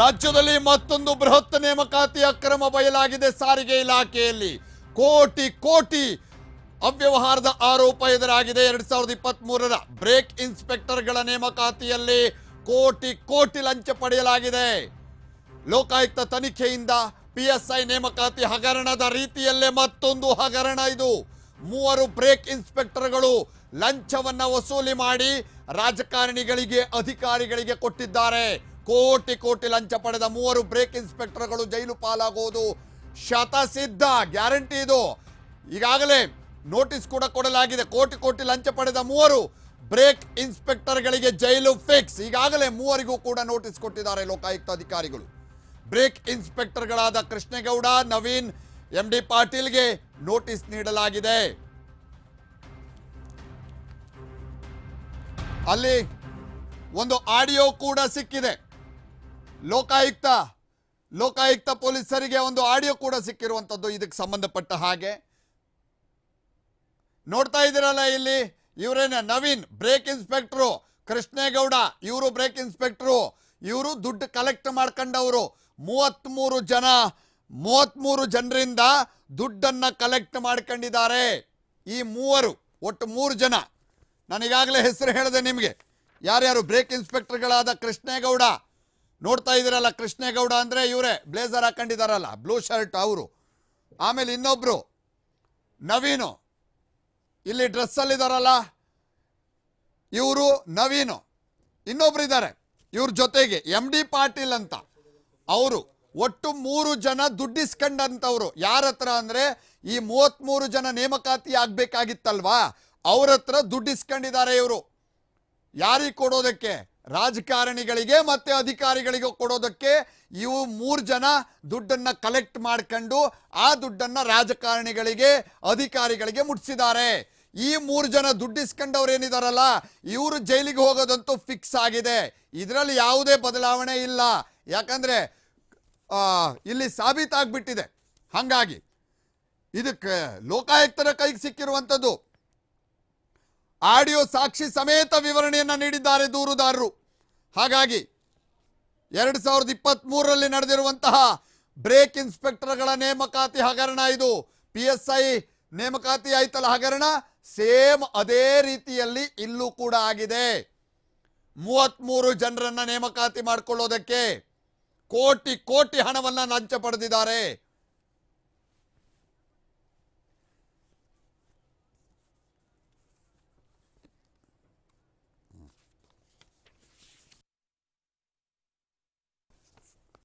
ರಾಜ್ಯದಲ್ಲಿ ಮತ್ತೊಂದು ಬೃಹತ್ ನೇಮಕಾತಿ ಅಕ್ರಮ ಬಯಲಾಗಿದೆ ಸಾರಿಗೆ ಇಲಾಖೆಯಲ್ಲಿ. ಕೋಟಿ ಕೋಟಿ ಅವ್ಯವಹಾರದ ಆರೋಪ ಎದುರಾಗಿದೆ. ಎರಡ್ ಸಾವಿರದ ಇಪ್ಪತ್ತ್ ಮೂರರ ಬ್ರೇಕ್ ಇನ್ಸ್ಪೆಕ್ಟರ್ಗಳ ನೇಮಕಾತಿಯಲ್ಲಿ ಕೋಟಿ ಕೋಟಿ ಲಂಚ ಪಡೆಯಲಾಗಿದೆ. ಲೋಕಾಯುಕ್ತ ತನಿಖೆಯಿಂದ ಪಿಎಸ್ಐ ನೇಮಕಾತಿ ಹಗರಣದ ರೀತಿಯಲ್ಲೇ ಮತ್ತೊಂದು ಹಗರಣ ಇದು. ಮೂವರು ಬ್ರೇಕ್ ಇನ್ಸ್ಪೆಕ್ಟರ್ಗಳು ಲಂಚವನ್ನು ವಸೂಲಿ ಮಾಡಿ ರಾಜಕಾರಣಿಗಳಿಗೆ, ಅಧಿಕಾರಿಗಳಿಗೆ ಕೊಟ್ಟಿದ್ದಾರೆ. ಕೋಟಿ ಕೋಟಿ ಲಂಚ ಪಡೆದ ಮೂವರು ಬ್ರೇಕ್ ಇನ್ಸ್ಪೆಕ್ಟರ್ಗಳು ಜೈಲು ಪಾಲಾಗುವುದು. ಶತಸಿದ್ಧ ಗ್ಯಾರಂಟಿ ಇದು. ಈಗಾಗಲೇ ನೋಟಿಸ್ ಕೂಡ ಕೊಡಲಾಗಿದೆ. ಕೋಟಿ ಕೋಟಿ ಲಂಚ ಪಡೆದ ಮೂವರು ಬ್ರೇಕ್ ಇನ್ಸ್ಪೆಕ್ಟರ್ಗಳಿಗೆ ಜೈಲು ಫಿಕ್ಸ್ ಈಗಾಗಲೇ ಮೂವರಿಗೂ ಕೂಡ ನೋಟಿಸ್ ಕೊಟ್ಟಿದ್ದಾರೆ ಲೋಕಾಯುಕ್ತ ಅಧಿಕಾರಿಗಳು. ಬ್ರೇಕ್ ಇನ್ಸ್ಪೆಕ್ಟರ್ಗಳಾದ ಕೃಷ್ಣೇಗೌಡ, ನವೀನ್ ಎಂ ಡಿ ಪಾಟೀಲ್ಗೆ ನೋಟಿಸ್ ನೀಡಲಾಗಿದೆ. ಅಲ್ಲಿ ಒಂದು ಆಡಿಯೋ ಕೂಡ ಸಿಕ್ಕಿದೆ. ಲೋಕಾಯುಕ್ತ ಲೋಕಾಯುಕ್ತ ಪೊಲೀಸರಿಗೆ ಒಂದು ಆಡಿಯೋ ಕೂಡ ಸಿಕ್ಕಿರುವಂಥದ್ದು ಇದಕ್ಕೆ ಸಂಬಂಧಪಟ್ಟ ಹಾಗೆ. ನೋಡ್ತಾ ಇದ್ದೀರಲ್ಲ ಇಲ್ಲಿ ಇವರೇನ ನವೀನ್, ಬ್ರೇಕ್ ಇನ್ಸ್ಪೆಕ್ಟ್ರು, ಕೃಷ್ಣೇಗೌಡ, ಇವರು ಬ್ರೇಕ್ ಇನ್ಸ್ಪೆಕ್ಟ್ರು, ಇವರು ದುಡ್ಡು ಕಲೆಕ್ಟ್ ಮಾಡ್ಕೊಂಡವರು. ಮೂವತ್ತ್ಮೂರು ಜನ ಮೂವತ್ತ್ಮೂರು ಜನರಿಂದ ದುಡ್ಡನ್ನು ಕಲೆಕ್ಟ್ ಮಾಡ್ಕೊಂಡಿದ್ದಾರೆ. ಈ ಮೂವರು, ಒಟ್ಟು ಮೂರು ಜನ. ನಾನೀಗಾಗಲೇ ಹೆಸರು ಹೇಳಿದೆ ನಿಮಗೆ. ಯಾರ್ಯಾರು ಬ್ರೇಕ್ ಇನ್ಸ್ಪೆಕ್ಟರ್ಗಳಾದ ಕೃಷ್ಣೇಗೌಡ ನೋಡ್ತಾ ಇದ್ದೀರಲ್ಲ ಕೃಷ್ಣೇಗೌಡ ಅಂದರೆ ಇವರೇ, ಬ್ಲೇಸರ್ ಹಾಕೊಂಡಿದಾರಲ್ಲ, ಬ್ಲೂ ಶರ್ಟ್ ಅವರು. ಆಮೇಲೆ ಇನ್ನೊಬ್ಬರು ನವೀನು. ಇಲ್ಲಿ ಡ್ರೆಸ್ಸಲ್ಲಿದ್ದಾರಲ್ಲ ಇವರು ನವೀನು. ಇನ್ನೊಬ್ರು ಇದ್ದಾರೆ ಇವ್ರ ಜೊತೆಗೆ ಎಂ ಡಿ ಪಾಟೀಲ್ ಅಂತ. ಅವರು ಒಟ್ಟು ಮೂರು ಜನ ದುಡ್ಡಿಸ್ಕೊಂಡಂಥವ್ರು ಯಾರ ಹತ್ರ ಅಂದರೆ ಈ ಮೂವತ್ತ್ಮೂರು ಜನ ನೇಮಕಾತಿ ಆಗಬೇಕಾಗಿತ್ತಲ್ವಾ? ಅವ್ರ ಹತ್ರ ದುಡ್ಡಿಸ್ಕೊಂಡಿದ್ದಾರೆ ಇವರು. ಯಾರಿಗೆ ಕೊಡೋದಕ್ಕೆ? ರಾಜಕಾರಣಿಗಳಿಗೆ ಮತ್ತೆ ಅಧಿಕಾರಿಗಳಿಗೆ ಕೊಡೋದಕ್ಕೆ ಇವು ಮೂರು ಜನ ದುಡ್ಡನ್ನ ಕಲೆಕ್ಟ್ ಮಾಡ್ಕೊಂಡು ಆ ದುಡ್ಡನ್ನ ರಾಜಕಾರಣಿಗಳಿಗೆ, ಅಧಿಕಾರಿಗಳಿಗೆ ಮುಟ್ಸಿದ್ದಾರೆ. ಈ ಮೂರು ಜನ ದುಡ್ಡಿಸ್ಕೊಂಡವ್ರು ಏನಿದಾರಲ್ಲ, ಇವರು ಜೈಲಿಗೆ ಹೋಗೋದಂತೂ ಫಿಕ್ಸ್ ಆಗಿದೆ. ಇದರಲ್ಲಿ ಯಾವುದೇ ಬದಲಾವಣೆ ಇಲ್ಲ. ಯಾಕಂದ್ರೆ ಇಲ್ಲಿ ಸಾಬೀತಾಗ್ಬಿಟ್ಟಿದೆ. ಹಾಗಾಗಿ, ಇದಕ್ಕೆ ಲೋಕಾಯುಕ್ತರ ಕೈಗೆ ಸಿಕ್ಕಿರುವಂಥದ್ದು ಆಡಿಯೋ ಸಾಕ್ಷಿ ಸಮೇತ ವಿವರಣೆಯನ್ನು ನೀಡಿದ್ದಾರೆ ದೂರುದಾರರು. ಹಾಗಾಗಿ ಎರಡು ಸಾವಿರದ ಇಪ್ಪತ್ತ್ ಮೂರರಲ್ಲಿ ನಡೆದಿರುವಂತಹ ಬ್ರೇಕ್ ಇನ್ಸ್ಪೆಕ್ಟರ್ಗಳ ನೇಮಕಾತಿ ಹಗರಣ ಇದು. ಪಿ ಎಸ್ ಐ ನೇಮಕಾತಿ ಆಯ್ತಲ್ಲ ಹಗರಣ? ಸೇಮ್ ಅದೇ ರೀತಿಯಲ್ಲಿ ಇಲ್ಲೂ ಕೂಡ ಆಗಿದೆ. ಮೂವತ್ತ್ಮೂರು ಜನರನ್ನು ನೇಮಕಾತಿ ಮಾಡಿಕೊಳ್ಳೋದಕ್ಕೆ ಕೋಟಿ ಕೋಟಿ ಹಣವನ್ನು ಲಂಚ ಪಡೆದಿದ್ದಾರೆ.